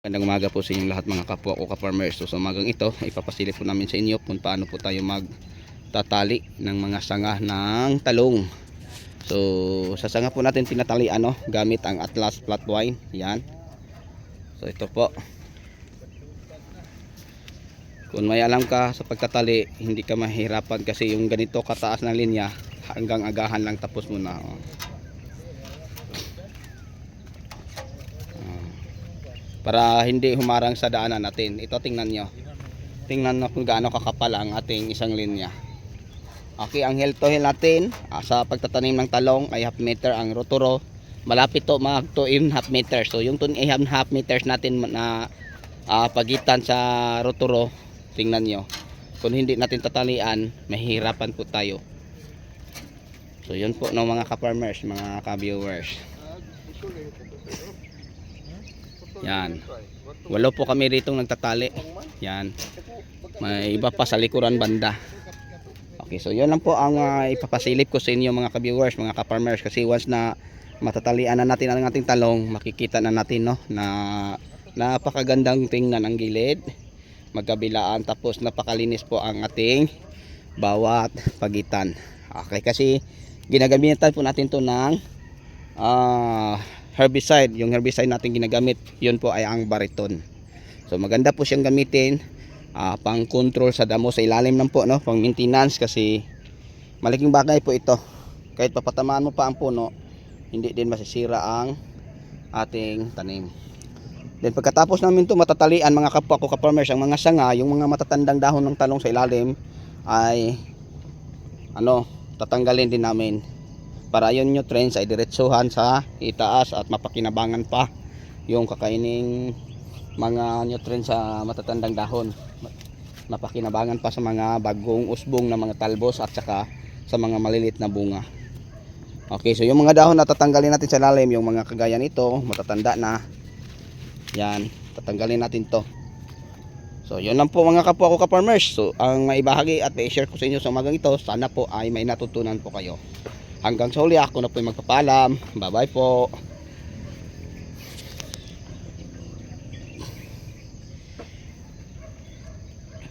Magandang umaga po sa inyong lahat mga kapwa ko ka-farmers. So sa umagang ito, ipapasilip po namin sa inyo kung paano po tayo magtatali ng mga sanga ng talong. So sa sanga po natin tinatali ano, gamit ang Atlas Flatwine. Yan. So ito po. Kung may alam ka sa pagtatali, hindi ka mahirapan kasi yung ganito kataas ng linya hanggang agahan lang tapos mo na. Oh. Para hindi humarang sa daanan natin. Ito tingnan nyo. Tingnan nyo kung gaano kakapal ang ating isang linya. Okay, ang hill to hill natin ah, sa pagtatanim ng talong ay half meter ang rotoro. Malapit to mag 2 and half meter. So yung 2 and half meters natin na ah, pagitan sa rotoro, tingnan nyo. Kung hindi natin tatalian, mahihirapan po tayo. So yun po no mga ka-farmers, mga ka-viewers. Yan. Walo po kami rito nagtatali. Yan. May iba pa sa likuran banda. Okay, so yun lang po ang ah, ipapasilip ko sa inyo mga ka-viewers, mga ka-farmers kasi once na matatalian na natin ang ating talong, makikita na natin no na napakagandang tingnan ang gilid, magkabilaan tapos napakalinis po ang ating bawat pagitan. Okay, kasi ginagamitan po natin to ng ah herbicide, yung herbicide natin ginagamit, yun po ay ang bariton. So maganda po siyang gamitin ah, pang control sa damo sa ilalim lang po, no? pang maintenance kasi malaking bagay po ito. Kahit papatamaan mo pa ang puno, hindi din masisira ang ating tanim. Then pagkatapos namin to matatalian mga kapwa ko ka-farmers, ang mga sanga, yung mga matatandang dahon ng talong sa ilalim ay ano, tatanggalin din namin para yung nutrients ay diretsuhan sa itaas at mapakinabangan pa yung kakaining mga nutrients sa matatandang dahon mapakinabangan pa sa mga bagong usbong na mga talbos at saka sa mga malilit na bunga okay so yung mga dahon na tatanggalin natin sa lalim yung mga kagaya nito matatanda na yan tatanggalin natin to So, yun lang po mga kapwa ko ka-farmers. So, ang maibahagi at i-share ko sa inyo sa umagang ito, sana po ay may natutunan po kayo. Hanggang sa huli ako na po yung magpapalam. Bye-bye po.